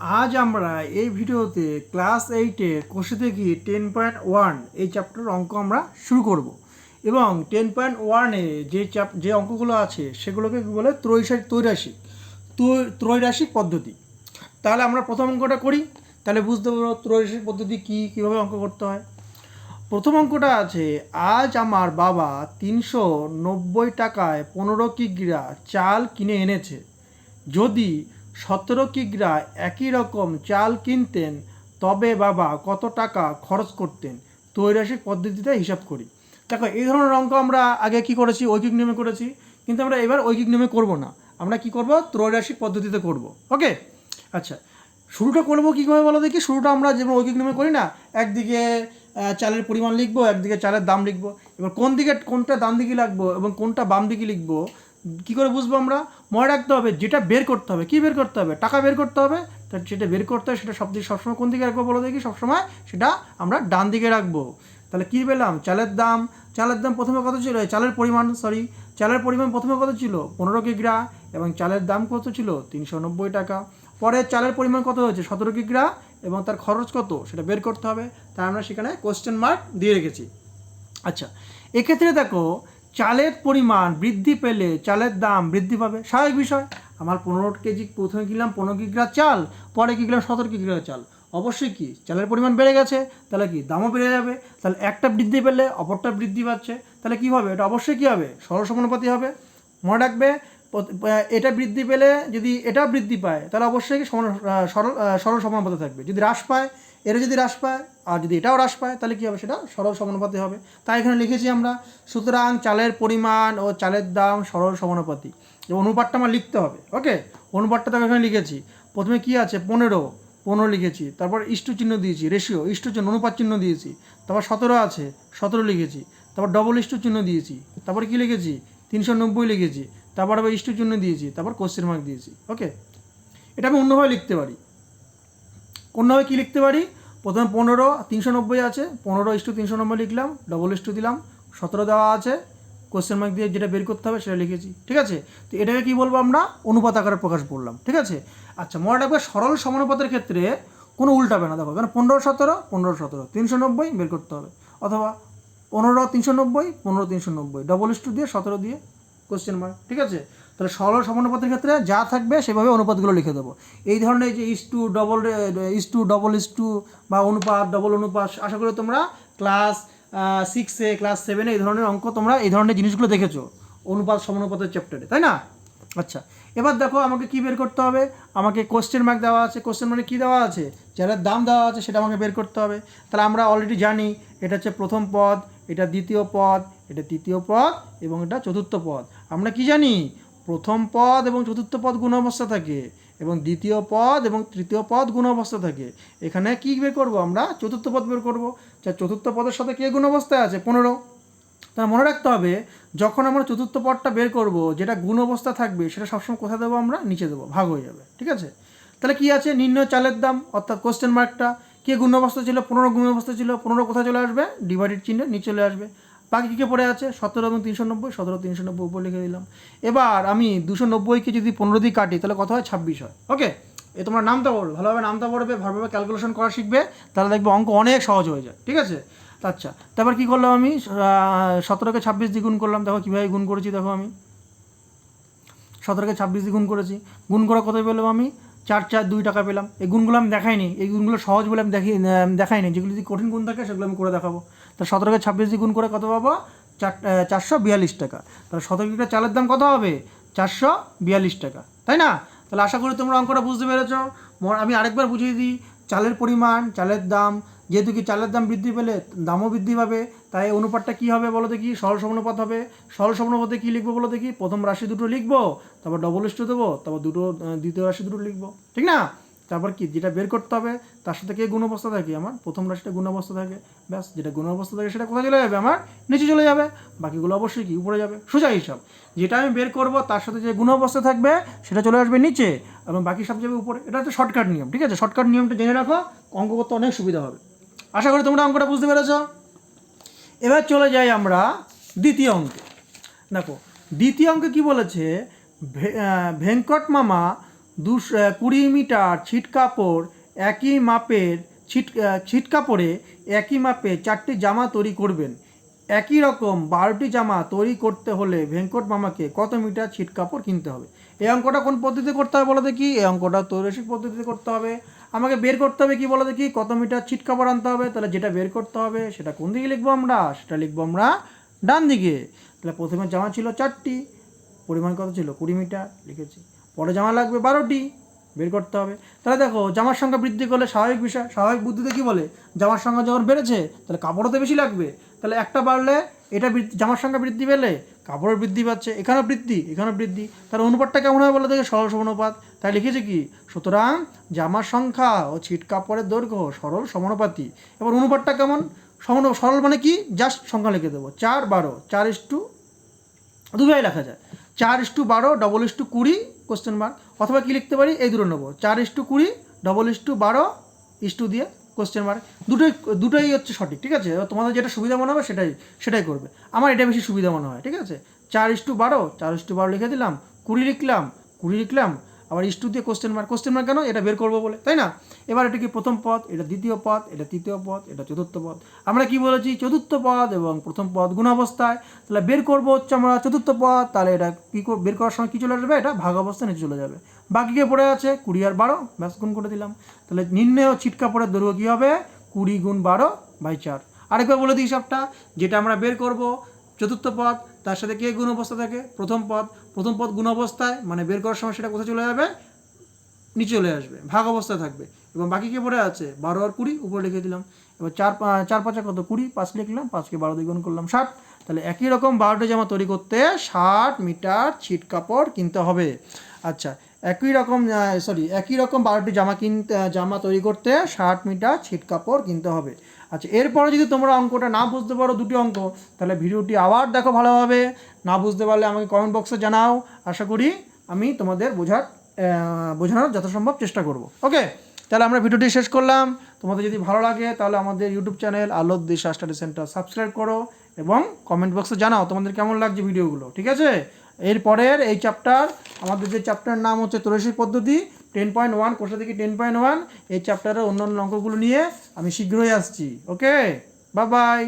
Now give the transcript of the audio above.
আজ আমরা এই ভিডিওতে ক্লাস এইটে কোষে থেকে টেন পয়েন্ট ওয়ান এই চ্যাপ্টার অঙ্ক আমরা শুরু করব। এবং টেন পয়েন্ট ওয়ানে যে চ্যাপ যে অঙ্কগুলো আছে, সেগুলোকে কী বলে? ত্রৈশাসিক ত্রৈরাসিক ত্রৈ- ত্রৈরাসিক পদ্ধতি। তাহলে আমরা প্রথম অঙ্কটা করি। তাহলে বুঝতে পারব ত্রৈরাসিক পদ্ধতি কী, কীভাবে অঙ্ক করতে হয়। প্রথম অঙ্কটা আছে, আজ আমার বাবা তিনশো নব্বই টাকায় পনেরো কিগ্রা চাল কিনে এনেছে। যদি সতেরো কিগ্রা একই রকম চাল কিনতেন, তবে বাবা কত টাকা খরচ করতেন? ত্রৈরাসিক পদ্ধতিতে হিসাব করি। দেখো, এই ধরনের অঙ্ক আমরা আগে কি করেছি? ঐকিক নিয়মে করেছি। কিন্তু আমরা এবার ঐকিক নিয়মে করব না। আমরা কি করব? ত্রৈরাসিক পদ্ধতিতে করব। ওকে? আচ্ছা শুরুটা করব কী করে বলো দেখি? শুরুটা আমরা যেমন ঐকিক নিয়মে করি না, একদিকে চালের পরিমাণ লিখব, একদিকে চালের দাম লিখব। এবার কোন দিকে, কোনটা ডান দিকে লাগবো এবং কোনটা বাম দিকে লিখব কী করে বুঝব আমরা? মনে রাখতে হবে, যেটা বের করতে হবে, কি বের করতে হবে? টাকা বের করতে হবে, তা যেটা বের করতে হবে সেটা সব দিকে সবসময় কোন দিকে রাখব বলো দেখি, সবসময় সেটা আমরা ডান দিকে রাখব। তাহলে কী পেলাম? চালের দাম চালের দাম প্রথমে কত ছিল? চালের পরিমাণ সরি চালের পরিমাণ প্রথমে কত ছিল? পনেরো কিগ্রা এবং চালের দাম কত ছিল? তিনশো নব্বই টাকা। পরে চালের পরিমাণ কত হয়েছে? সতেরো কিগ্রা এবং তার খরচ কত? সেটা বের করতে হবে। তাই আমরা সেখানে কোশ্চেন মার্ক দিয়ে রেখেছি। আচ্ছা এক্ষেত্রে দেখো চালের পরিমাণ বৃদ্ধি পেলে চালের দাম বৃদ্ধি পাবে। স্বাভাবিক বিষয়, আমার পনেরো কেজি প্রথমে কিনলাম পনেরো কিগ্রা চাল, পরে কিনলাম সতেরো কিগ্রা চাল। অবশ্যই কি, চালের পরিমাণ বেড়ে গেছে, তাহলে কি দামও বেড়ে যাবে, তাহলে একটা বৃদ্ধি পেলে অপরটা বৃদ্ধি পাচ্ছে, তাহলে কি হবে, এটা অবশ্যই কী হবে সরল সমানুপাতি হবে। মনে রাখবে এটা বৃদ্ধি পেলে যদি এটা বৃদ্ধি পায়, তাহলে অবশ্যই কি সরল সরল সমানুপাতে থাকবে। যদি হ্রাস পায় এরা যদি হ্রাস পায়, আর যদি এটাও হ্রাস পায়, তাহলে কী হবে? সেটা সরল সমানুপাতি হবে। তাই এখানে লিখেছি আমরা, সুতরাং চালের পরিমাণ ও চালের দাম সরল সমানুপাতি। অনুপাতটা আমার লিখতে হবে, ওকে? অনুপাতটা তো এখানে লিখেছি। প্রথমে কি আছে? পনেরো। পনেরো লিখেছি। তারপর ইষ্টু চিহ্ন দিয়েছি রেশিও ইষ্টু চিহ্ন, অনুপাত চিহ্ন দিয়েছি। তারপর সতেরো আছে, সতেরো লিখেছি। তারপর ডবল ইষ্টু চিহ্ন দিয়েছি। তারপর কি লিখেছি? তিনশো নব্বই লিখেছি। তারপর আবার ইষ্টু চিহ্ন দিয়েছি। তারপর কোশ্চেন মার্ক দিয়েছি, ওকে? এটা আমি অন্যভাবে লিখতে পারি। অন্যভাবে কী লিখতে পারি? প্রথমে পনেরো, তিনশো নব্বই আছে। পনেরো ইস্টু তিনশো নব্বই লিখলাম ডবল ইস্টু দিলাম, সতেরো দেওয়া আছে। কোশ্চেন মার্ক দিয়ে যেটা বের করতে হবে সেটা লিখেছি, ঠিক আছে? তো এটাকে কী বলব আমরা? অনুপাত আকারে প্রকাশ করলাম, ঠিক আছে? আচ্ছা মনে রাখবে সরল সমানুপাতের ক্ষেত্রে কোনো উল্টাবে না, দেখো কারণ পনেরো, সতেরো পনেরো, সতেরো, তিনশো নব্বই বের করতে হবে। অথবা পনেরো, তিনশো নব্বই, পনেরো, তিনশো নব্বই ডবল ইস্টু দিয়ে সতেরো দিয়ে কোশ্চেন মার্ক ঠিক আছে? তাহলে সরল সমানুপাতের ক্ষেত্রে যা থাকবে সেভাবে অনুপাতগুলো লিখে দেবো। এই ধরনের যে is to double is to double is to বা অনুপাত, ডবল অনুপাত, আশা করি তোমরা ক্লাস সিক্সে ক্লাস সেভেনে এই ধরনের অঙ্ক তোমরা এই ধরনের জিনিসগুলো দেখেছ, অনুপাত সমানুপাতের চ্যাপ্টারে তাই না? আচ্ছা এবার দেখো আমাকে কি বের করতে হবে? আমাকে কোশ্চেন মার্ক দেওয়া আছে। কোশ্চেন মানে কী দেওয়া আছে? চালের দাম দেওয়া আছে সেটা আমাকে বের করতে হবে। তাহলে আমরা অলরেডি জানি এটা হচ্ছে প্রথম পদ, এটা দ্বিতীয় পদ, এটা তৃতীয় পদ এবং এটা চতুর্থ পদ। আমরা কি জানি? প্রথম পদ এবং চতুর্থ পদ গুণ অবস্থা থাকে এবং দ্বিতীয় পদ এবং তৃতীয় পদ গুণ অবস্থা থাকে। এখানে কি বের করব আমরা? চতুর্থ পদ বের করব। যা চতুর্থ পদের সাথে কে গুণ অবস্থায় আছে? পনেরো। তার মনে রাখতে হবে, যখন আমরা চতুর্থ পদটা বের করব, যেটা গুণ অবস্থা থাকবে, সেটা সবসময় কোথায় দেবো আমরা? নিচে দেবো, ভাগ হয়ে যাবে, ঠিক আছে? তাহলে কি আছে? নির্ণয় চালের দাম, অর্থাৎ কোশ্চেন মার্কটা কে গুণ অবস্থা ছিল? পনেরো গুণ অবস্থা ছিল? পনেরো কোথায় চলে আসবে? ডিভাইডেড চিহ্নে নিচে চলে আসবে। বাকি কী পড়ে আছে? সতেরো এবং তিনশো নব্বই? সতেরো, তিনশো নব্বই উপর লিখে দিলাম। এবার আমি দুশো নব্বইকে যদি পনেরো দিয়ে কাটি, তাহলে কত হয়? ছাব্বিশ হয়। ওকে? এ তোমরা নামটা পড়বে ভালোভাবে নামটা পড়বে, ভালোভাবে ক্যালকুলেশন করা শিখবে, তাহলে দেখবে অঙ্ক অনেক সহজ হয়ে যায়। ঠিক আছে? আচ্ছা তারপর কী করলাম আমি? সতেরোকে ছাব্বিশ দিয়ে গুণ করলাম। দেখো কীভাবে গুণ করেছি দেখো আমি। সতেরোকে ছাব্বিশ দিয়ে গুণ করেছি। গুণ করা কত পেলাম আমি? চার চার, দুই টাকা পেলাম। এই গুণগুলো আমি দেখাইনি। এই গুণগুলো সহজ বলে আমি দেখি দেখাইনি। যেগুলো যদি কঠিন গুণ থাকে, সেগুলো আমি করে দেখাবো। তা সতেরোকে ছাব্বিশ দিয়ে গুণ করে কত পাবো? চার চারশো বিয়াল্লিশ টাকা। তাহলে সতেরো লিটার চালের দাম কত হবে? চারশো বিয়াল্লিশ টাকা। তাই না? তাহলে আশা করি তোমরা অঙ্কটা বুঝতে পেরেছ। আমি আরেকবার বুঝিয়ে দিই, চালের পরিমাণ, চালের দাম, যেহেতু কি চালের দাম বৃদ্ধি পেলে দামও বৃদ্ধি পাবে, তাই অনুপাতটা কী হবে বলো দেখি? সরল সমানুপাত হবে। সরল সমানুপাতে কী লিখব বলো দেখি? প্রথম রাশি দুটো লিখব, তারপর ডবল ইস্টু দেবো, তারপর দুটো দ্বিতীয় রাশি দুটো লিখব। ঠিক না? তারপর কি? যেটা বের করতে হবে, তার সাথে কে গুণ অবস্থা থাকে? আমার প্রথম রাশিটা গুণ অবস্থা থাকে। ব্যাস, যেটা গুণ অবস্থা থাকে সেটা কোথায় চলে যাবে? আমার নিচে চলে যাবে। বাকিগুলো অবশ্যই কি? উপরে যাবে। সোজা হিসাব। যেটা আমি বের করব, তার সাথে যে গুণ অবস্থা থাকবে, সেটা চলে আসবে নিচে এবং বাকি সব যাবে উপরে। এটা হচ্ছে শর্টকাট নিয়ম, ঠিক আছে? শর্টকাট নিয়মটা জেনে রাখো অঙ্ক করতে অনেক সুবিধা হবে। আশা করি তোমরা অঙ্কটা বুঝতে পেরেছ। এবার চলে যাই আমরা দ্বিতীয় অঙ্কে। দেখো, দ্বিতীয় অঙ্কে কি বলেছে? ভেঙ্কট মামা দুশ কুড়ি মিটার ছিটকাপড় একই মাপের ছিট আহ, ছিট কাপড়ে একই মাপে চারটি জামা তৈরি করবেন। একই রকম বারোটি জামা তৈরি করতে হলে ভেঙ্কট মামাকে কত মিটার ছিট কাপড় কিনতে হবে? এই অঙ্কটা কোন পদ্ধতিতে করতে হবে বলো দেখি? এই অঙ্কটা তৈরসিক পদ্ধতিতে করতে হবে। আমাকে বের করতে হবে কি বলো দেখি? কত মিটার ছিট কাপড় আনতে হবে? তাহলে যেটা বের করতে হবে সেটা কোন দিকে লিখব আমরা? সেটা লিখব আমরা ডান দিকে। তাহলে প্রথমে জামা ছিল চারটি পরিমাণ কত ছিল? কুড়ি মিটার লিখেছি। পরে জামা লাগবে বারোটি, বের করতে হবে। তাহলে দেখো, জামার সংখ্যা বৃদ্ধি করলে স্বাভাবিক বিষয়, স্বাভাবিক বুদ্ধিতে কী বলে? জামার সংখ্যা যখন বেড়েছে, তাহলে কাপড়ও তো বেশি লাগবে। তাহলে একটা বাড়লে এটা জামার সংখ্যা বৃদ্ধি পেলে কাপড়ের বৃদ্ধি পাচ্ছে, এখানেও বৃদ্ধি এখানেও বৃদ্ধি। তাহলে অনুপাতটা কেমন হবে বলে দেখে, সরল সমানুপাত তাই লিখেছে কি? সুতরাং জামার সংখ্যা ও ছিট কাপড়ের দৈর্ঘ্য সরল সমানুপাতি। এবার অনুপাতটা কেমন? সমান, সরল মানে কি? জাস্ট সংখ্যা লিখে দেবো। চার বারো, চার ইস টু দুভাবে লেখা যায়। চার ইস টু বারো ডবল ইস টু কুড়ি কোশ্চেন মার্ক অথবা কি লিখতে পারি? এই দুটো নেব। চার ইস টু কুড়ি ডবল ইস টু বারো, ইস টু দিয়ে কোশ্চেন মার্ক দুটোই দুটোই হচ্ছে সঠিক, ঠিক আছে? তোমাদের যেটা সুবিধা মনে হবে সেটাই সেটাই করবে। আমার এটা বেশি সুবিধা মনে হয়, ঠিক আছে? চার ইস টু বারো, চার ইস টু বারো লিখে দিলাম, কুড়ি লিখলাম কুড়ি লিখলাম আবার ইস টু দিয়ে কোশ্চেন মার্ক কোশ্চেন মার্ক কেন? এটা বের করব বলে, তাই না? এবার এটা কি প্রথম পদ? এটা দ্বিতীয় পদ? এটা তৃতীয় পদ? এটা চতুর্থ পদ? আমরা কি বলেছি? চতুর্থ পদ এবং প্রথম পদ গুণাবস্থায়। তাহলে বের করব হচ্ছে আমরা চতুর্থ পদ, তাহলে এটা কী বের করার সময় কী চলে আসবে? এটা ভাগ অবস্থায় নিচে চলে যাবে। বাকিকে পড়ে আছে? কুড়ি আর বারো? ব্যাস, গুণ করে দিলাম। তাহলে নির্ণয় ছিটকা পড়ের দৈর্ঘ্য কী হবে? কুড়ি গুণ বারো বাই চার। আরেকবার বলে দিই হিসাবটা, যেটা আমরা বের করব, চতুর্থ পদ তার সাথে কে গুণ অবস্থা থাকে? প্রথম পদ। প্রথম পদ গুণ অবস্থায় মানে বের করার সময় সেটা কোথায় চলে যাবে? নিচে চলে আসবে, ভাগ অবস্থায় থাকবে। এবং বাকি কে পড়ে আছে? বারো আর কুড়ি, উপরে লিখে দিলাম। এবার চার চার পাঁচে কত? কুড়ি, পাঁচ লিখলাম, পাঁচকে বারো গুণ করলাম ষাট। তাহলে একই রকম বারোটা জামা তৈরি করতে ষাট মিটার ছিট কাপড় কিনতে হবে। আচ্ছা একই রকম সরি একই রকম বারোটি জামা কিনতে, জামা তৈরি করতে ষাট মিটার ছিট কাপড় কিনতে হবে। আচ্ছা এরপরে যদি তোমরা অঙ্কটা না বুঝতে পারো দুটি অঙ্ক, তাহলে ভিডিওটি আবার দেখো ভালোভাবে। না বুঝতে পারলে আমাকে কমেন্ট বক্সে জানাও। আশা করি আমি তোমাদের বোঝার বোঝানোর যথাসম্ভব চেষ্টা করব। ওকে তাহলে আমরা ভিডিওটি শেষ করলাম। তোমাদের যদি ভালো লাগে, তাহলে আমাদের YouTube channel Alok Disha study centre subscribe করো এবং কমেন্ট বক্সে জানাও তোমাদের কেমন লাগছে ভিডিওগুলো ঠিক আছে? এরপরের এই চ্যাপ্টার আমাদের যে চ্যাপ্টার নাম হচ্ছে ত্রৈশিক পদ্ধতি টেন পয়েন্ট ওয়ান কোষা থেকে টেন পয়েন্ট ওয়ান এই চ্যাপ্টারের অন্যান্য অঙ্কগুলো নিয়ে আমি শীঘ্রই আসছি ওকে বা বাই